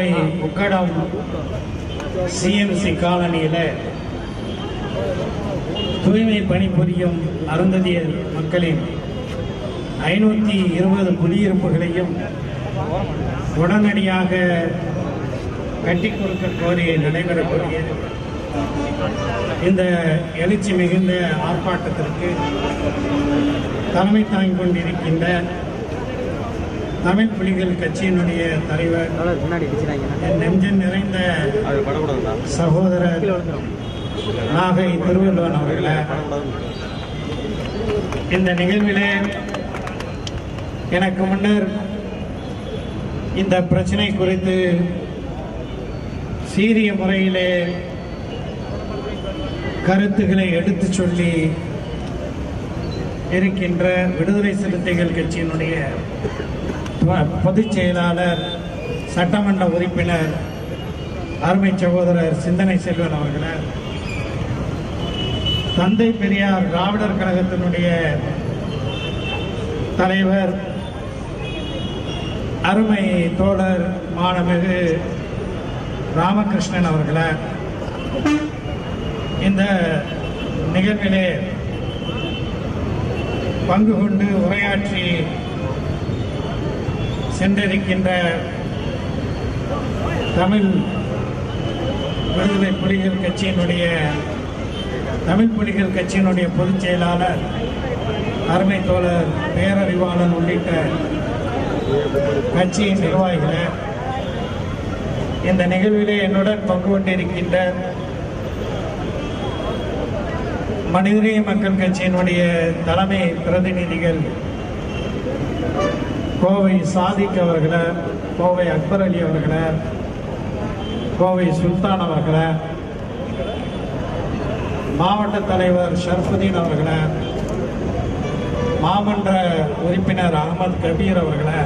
Kovai Ukkadam CMC காலனியில் தூய்மை பணிபுரியும் அருந்ததியர் மக்களின் ஐநூற்றி இருபது குடியிருப்புகளையும் உடனடியாக கட்டி கொடுக்க கோரி நடைபெறக்கூடிய இந்த எழுச்சி மிகுந்த ஆர்ப்பாட்டத்திற்கு தலைமை தாங்கிக் கொண்டிருக்கின்ற தமிழ் புலிகள் கட்சியினுடைய தலைவர் நெஞ்சம் நிறைந்த சகோதரர் நாகை திருவள்ளுவன் அவர்களை. இந்த நிகழ்விலே எனக்கு முன்னர் இந்த பிரச்சனை குறித்து சீரிய முறையிலே கருத்துக்களை எடுத்துச் சொல்லி இருக்கின்ற விடுதலை சிறுத்தைகள் கட்சியினுடைய பொதுச் செயலாளர் சட்டமன்ற உறுப்பினர் அருமை சகோதரர் சிந்தனை செல்வன் அவர்களை. தந்தை பெரியார் திராவிடர் கழகத்தினுடைய தலைவர் அருமை தோழர் மாணமிகு ராமகிருஷ்ணன் அவர்களை. இந்த நிகழ்விலே பங்கு கொண்டு உரையாற்றி சென்றிருக்கின்ற தமிழ் விடுதலை புலிகள் கட்சியினுடைய தமிழ் புலிகள் கட்சியினுடைய பொதுச் செயலாளர் அருமை தோழர் பேரறிவாளன் உள்ளிட்ட கட்சியின் நிர்வாகிகளை இந்த நிகழ்விலே என்னுடன் பங்கு கொண்டிருக்கின்ற மனிதநேய மக்கள் கட்சியினுடைய தலைமை பிரதிநிதிகள் கோவை சாதிக் அவர்களை கோவை அக்பர் அலி அவர்களை கோவை சுல்தான் அவர்களை மாவட்ட தலைவர் ஷர்ஃபுதீன் அவர்களை மாமன்ற உறுப்பினர் அகமது கபீர் அவர்களை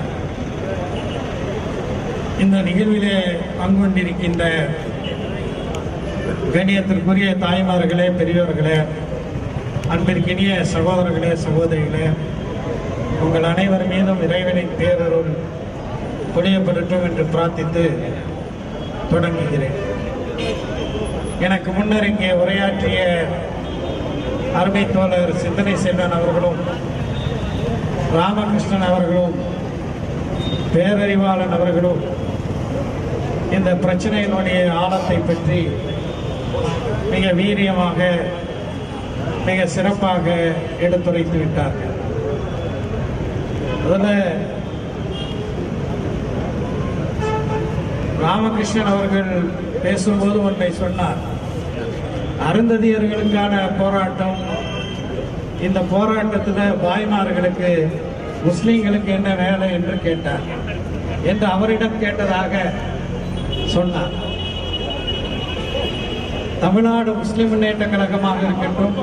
இந்த நிகழ்விலே பங்கு கொண்டிருக்கின்ற தாய்மார்களே பெரியவர்களே அன்பிற்கினிய சகோதரர்களே சகோதரிகளே உங்கள் அனைவர் மீதும் இறைவனின் பேரரும் பொழியப்படட்டும் என்று பிரார்த்தித்து தொடங்குகிறேன். எனக்கு முன்னர் இங்கே உரையாற்றிய அருமை தோழர் சிந்தனை செல்வன் அவர்களும் ராமகிருஷ்ணன் அவர்களும் பேரறிவாளன் அவர்களும் இந்த பிரச்சனையினுடைய ஆழத்தை பற்றி மிக வீரியமாக மிக சிறப்பாக எடுத்துரைத்து விட்டார்கள். அதில் ராமகிருஷ்ணன் அவர்கள் பேசும்போது ஒன்றை சொன்னார் அருந்ததியர்களுக்கான போராட்டம் இந்த போராட்டத்தில் பாய்மார்களுக்கு முஸ்லீம்களுக்கு என்ன வேலை என்று கேட்டார் என்று அவரிடம் கேட்டதாக சொன்னார் தமிழ்நாடு முஸ்லிம் முன்னேற்ற கழகமாக இருக்கட்டும்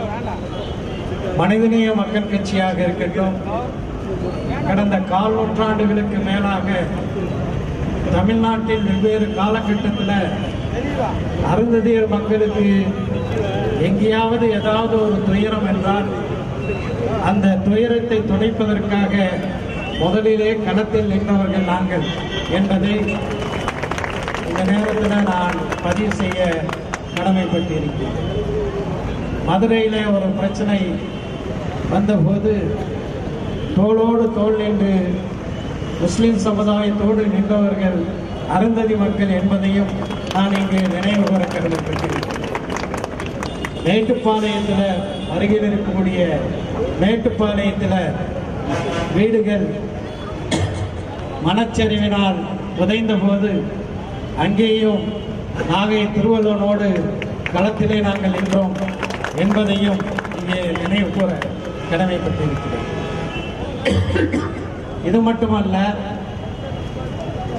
மனிதநேய மக்கள் கட்சியாக இருக்கட்டும் கடந்த கால் நூற்றாண்டுகளுக்கு மேலாக தமிழ்நாட்டில் வெவ்வேறு காலகட்டத்தில் அருந்ததியர் மக்களுக்கு எங்கேயாவது ஏதாவது ஒரு துயரம் என்றால் அந்த துயரத்தை துடைப்பதற்காக முதலிலே களத்தில் நின்றவர்கள் நாங்கள் என்பதை இந்த நேரத்தில் நான் பதிவு செய்ய கடமைப்பட்டிருக்கிறேன். மதுரையிலே ஒரு பிரச்சனை வந்தபோது தோளோடு தோல் நின்று முஸ்லிம் சமுதாயத்தோடு நின்றவர்கள் அருந்ததி மக்கள் என்பதையும் நான் இங்கு நினைவு கூற கடமைப்பட்டிருக்கிறேன் மேட்டுப்பாளையத்தில் அருகில் இருக்கக்கூடிய மேட்டுப்பாளையத்தில் வீடுகள் மனச்சரிவினால் உதைந்த போது அங்கேயும் நாகை திருவள்ளுவனோடு களத்திலே நாங்கள் நின்றோம் என்பதையும் இங்கே நினைவு கூற கடமைப்பட்டிருக்கிறேன். இது மட்டுமல்ல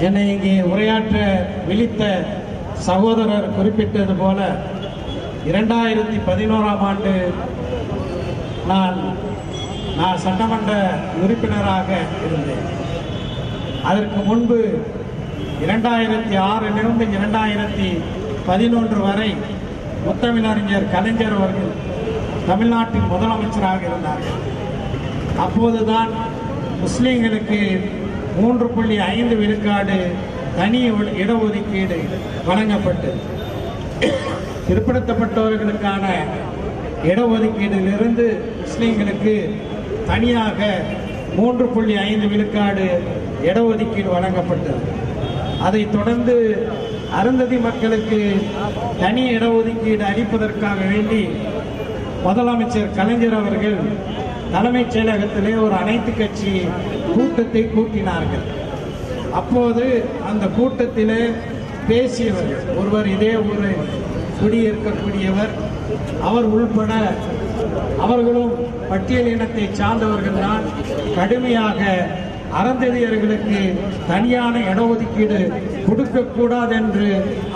என்னை இங்கே உரையாற்ற விழித்த சகோதரர் குறிப்பிட்டது போல இரண்டாயிரத்தி பதினோராம் ஆண்டு நான் நான் சட்டமன்ற உறுப்பினராக இருந்தேன். அதற்கு முன்பு இரண்டாயிரத்தி ஆறிலிருந்து இரண்டாயிரத்தி பதினொன்று வரை முத்தமிழறிஞர் கலைஞர் அவர்கள் தமிழ்நாட்டின் முதலமைச்சராக இருந்தார்கள். அப்போதுதான் முஸ்லீம்களுக்கு மூன்று புள்ளி ஐந்து விழுக்காடு தனி இடஒதுக்கீடு வழங்கப்பட்டு பிற்படுத்தப்பட்டவர்களுக்கான இடஒதுக்கீடிலிருந்து முஸ்லீம்களுக்கு தனியாக மூன்று புள்ளி ஐந்து விழுக்காடு இடஒதுக்கீடு வழங்கப்பட்டது. அதைத் தொடர்ந்து அருந்ததி மக்களுக்கு தனி இடஒதுக்கீடு அளிப்பதற்காக வேண்டி முதலமைச்சர் கலைஞர் அவர்கள் தலைமைச் செயலகத்திலே ஒரு அனைத்து கட்சி கூட்டத்தை கூட்டினார்கள். அப்போது அந்த கூட்டத்திலே பேசியவர்கள் ஒருவர் இதே ஊரில் குடியிருக்கக்கூடியவர் அவர் உள்பட அவர்களும் பட்டியல் இனத்தை சார்ந்தவர்கள் தான். கடுமையாக அறந்ததியர்களுக்கு தனியான இடஒதுக்கீடு கொடுக்கக்கூடாது என்று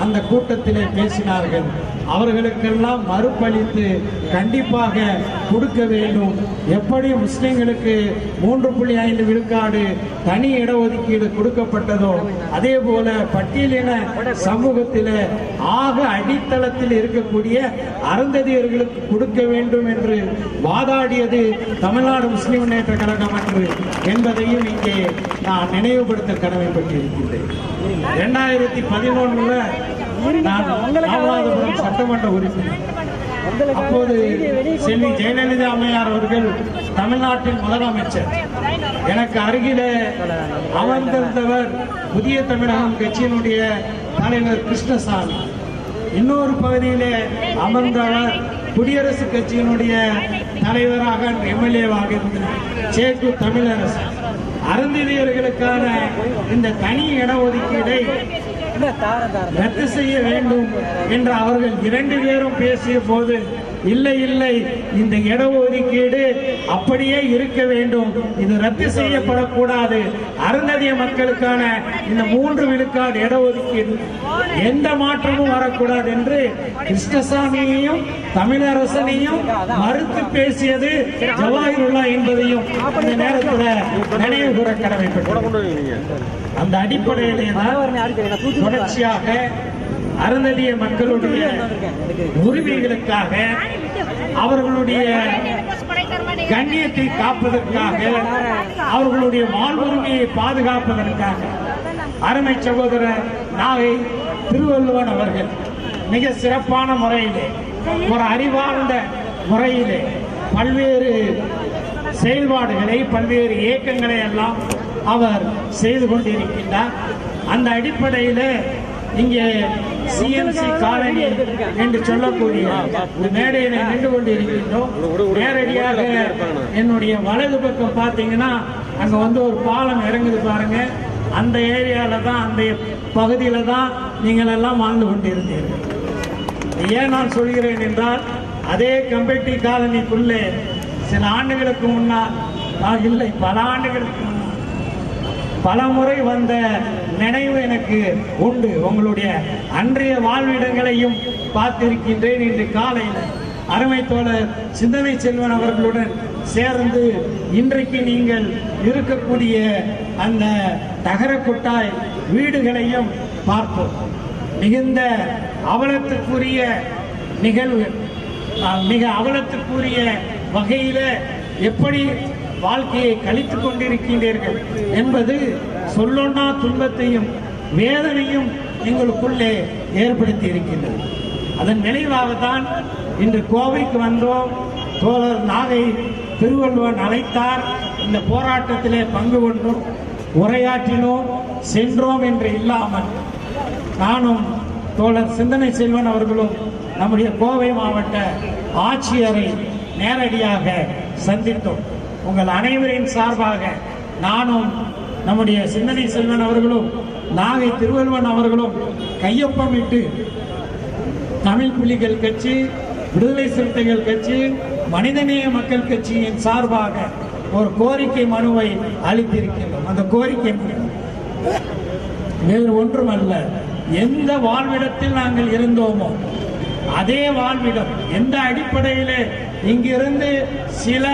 அந்த கூட்டத்திலே பேசினார்கள். அவர்களுக்கெல்லாம் மறுப்பளித்து கண்டிப்பாக கொடுக்க வேண்டும். எப்படி முஸ்லிம்களுக்கு மூன்று புள்ளி ஐந்து விழுக்காடு தனி இடஒதுக்கீடு கொடுக்கப்பட்டதோ அதே போல பட்டியலின சமூகத்தில் ஆக அடித்தளத்தில் இருக்கக்கூடிய அருந்ததியர்களுக்கு கொடுக்க வேண்டும் என்று வாதாடியது தமிழ்நாடு முஸ்லிம் முன்னேற்ற கழகம் என்று என்பதையும் இங்கே நான் நினைவுபடுத்த கடமைப்பட்டிருக்கின்றேன். இரண்டாயிரத்தி பதினொன்றுல நான் ராமநாதபுரம் சட்டமன்ற உறுப்பினர். அப்போது செல்வி ஜெயலலிதா அம்மையார் அவர்கள் தமிழ்நாட்டின் முதலமைச்சர். எனக்கு அருகிலே அமர்ந்திருந்தவர் புதிய தமிழகம் கட்சியினுடைய தலைவர் கிருஷ்ணசாமி. இன்னொரு பகுதியிலே அமர்ந்தவர் குடியரசு கட்சியினுடைய தலைவராக எம்எல்ஏவாக இருந்த சேக்கு தமிழரசு. அருந்திதியர்களுக்கான இந்த தனி இடஒதுக்கீடை ரத்து செய்ய வேண்டும் என்று அவர்கள் இரண்டு பேரும் பேசிய போது இல்லை இல்லை. இந்த இடஒதுக்கீடு அப்படியே இருக்க வேண்டும். இது ரத்து செய்யப்படக்கூடாது. அருந்ததிய மக்களுக்கான இந்த மூன்று விழுக்காடு இடஒதுக்கீடு. எந்த மாற்றமும் வரக்கூடாது என்று கிருஷ்ணசாமியையும் தமிழரசனையும் மறுத்து பேசியது ஜவாஹிருல்லா என்பதையும் இந்த நேரத்தில் நினைவு கூற கடமைப்பட்டது அந்த அடிப்படையிலே தான் தொடர்ச்சியாக அருந்ததிய மக்களுடைய உரிமைகளுக்காக அவர்களுடைய கண்ணியத்தை காப்பதற்காக அவர்களுடைய வாழ்வுரிமையை பாதுகாப்பதற்காக அருமை சகோதரர் நாகை திருவள்ளுவன் அவர்கள் மிக சிறப்பான முறையிலே ஒரு அறிவார்ந்த முறையிலே பல்வேறு செயல்பாடுகளை பல்வேறு இயக்கங்களை எல்லாம் அவர் செய்து கொண்டிருக்கின்றார். அந்த அடிப்படையில் இங்கே சிஎம்சி காலனி என்று சொல்லக்கூடிய இந்த மேடையில் நின்று கொண்டிருக்கின்றோம். நேரடியாக என்னுடைய வலது பக்கம் பார்த்தீங்கன்னா அங்க வந்து ஒரு பாலம் இறங்குது பாருங்க. அந்த ஏரியால தான் அந்த பகுதியில தான் நீங்கள் எல்லாம் வாழ்ந்து கொண்டிருந்தீர்கள். ஏன் நான் சொல்கிறேன் என்றால் அதே கம்பெட்டி காலனிக்குள்ளே சில ஆண்டுகளுக்கு முன்னால் நான் இல்லை பல ஆண்டுகளுக்கு முன்னால் பல முறை வந்த நினைவு எனக்கு உண்டு. உங்களுடைய அன்றைய வாழ்விடங்களையும் பார்த்திருக்கின்றேன் இன்று காலையில் அருமை தோழர் சிந்தனை செல்வன் அவர்களுடன் சேர்ந்து இன்றைக்கு நீங்கள் இருக்கக்கூடிய அந்த தகரக்குட்டாய் வீடுகளையும் பார்த்தோம் மிகுந்த அவலத்துக்குரிய நிகழ்வு. மிக அவலத்துக்குரிய வகையில் எப்படி வாழ்க்கையை கழித்து கொண்டிருக்கின்றீர்கள் என்பது சொல்லொன்னா துன்பத்தையும் வேதனையும் எங்களுக்குள்ளே ஏற்படுத்தி இருக்கின்றது அதன் விளைவாகத்தான் இன்று கோவைக்கு வந்தோம். தோழர் நாகை திருவள்ளுவன் அழைத்தார். இந்த போராட்டத்திலே பங்கு கொண்டோம் உரையாற்றினோம். சென்றோம் என்று இல்லாமல் நானும் தோழர் சிந்தனை செல்வன் அவர்களும் நம்முடைய கோவை மாவட்ட ஆட்சியரை நேரடியாக சந்தித்தோம். உங்கள் அனைவரின் சார்பாக நானும் நம்முடைய சிந்தனை செல்வன் அவர்களும் நாகை திருவள்ளுவன் அவர்களும் கையொப்பமிட்டு தமிழ் புலிகள் கட்சி விடுதலை சிறுத்தைகள் கட்சி மனிதநேய மக்கள் கட்சியின் சார்பாக ஒரு கோரிக்கை மனுவை அளித்திருக்கின்றோம். அந்த கோரிக்கை வேறு ஒன்றுமல்ல. எந்த வாழ்விடத்தில் நாங்கள் இருந்தோமோ அதே வாழ்விடம் எந்த அடிப்படையிலே இங்கிருந்து சில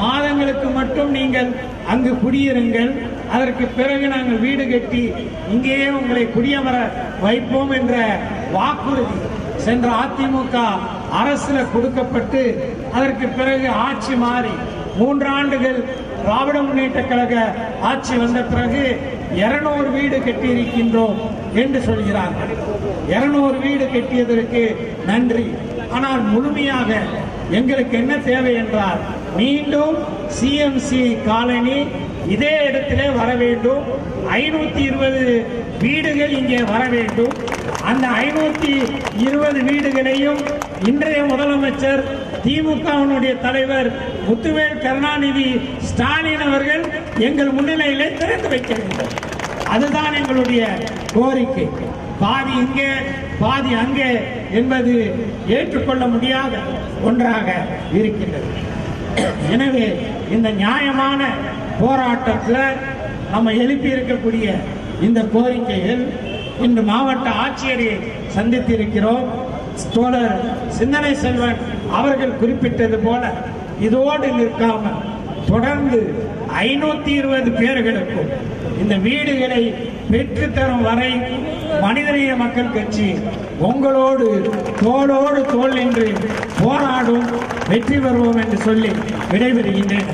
மாதங்களுக்கு மட்டும் நீங்கள் அங்கு குடியிருங்கள். அதற்கு பிறகு நாங்கள் வீடு கட்டி இங்கேயே உங்களை குடியமர வைப்போம் என்ற வாக்குறுதி சென்ற அதிமுக அரசுல கொடுக்கப்பட்டு அதற்கு பிறகு ஆட்சி மாறி மூன்று ஆண்டுகள் திராவிட முன்னேற்ற கழக ஆட்சி வந்த பிறகு இருநூறு வீடு கட்டியிருக்கின்றோம் என்று சொல்கிறார்கள். இருநூறு வீடு கட்டியதற்கு நன்றி. ஆனால் முழுமையாக எங்களுக்கு என்ன தேவை என்றால் மீண்டும் சிஎம்சி காலனி இதே இடத்திலே வர வேண்டும். ஐநூத்தி இருபது வீடுகள் இங்கே வர வேண்டும். அந்த ஐநூத்தி இருபது வீடுகளையும் இன்றைய முதலமைச்சர் திமுகவினுடைய தலைவர் முத்துவேல் கருணாநிதி ஸ்டாலின் அவர்கள் எங்கள் முன்னிலையிலே திறந்து வைக்க வேண்டும் அதுதான் எங்களுடைய கோரிக்கை. பாதி இங்கே பாதி அங்கே என்பது ஏற்றுக்கொள்ள முடியாத ஒன்றாக இருக்கின்றது. எனவே இந்த நியாயமான போராட்டத்தில் நம்ம எழுப்பி இருக்கக்கூடிய இந்த கோரிக்கைகள் இன்று மாவட்ட ஆட்சியரை சந்தித்திருக்கிறோம். தோழர் சிந்தனை செல்வன் அவர்கள் குறிப்பிட்டது போல இதோடு நிற்காமல் தொடர்ந்து ஐநூத்தி இருபது பேர்களுக்கும் இந்த வீடுகளை பெற்றுத்தரும் வரை மனிதநேய மக்கள் கட்சி உங்களோடு தோளோடு தோல் நின்று போராடும் வெற்றி பெறுவோம் என்று சொல்லி விடைபெறுகின்றேன்.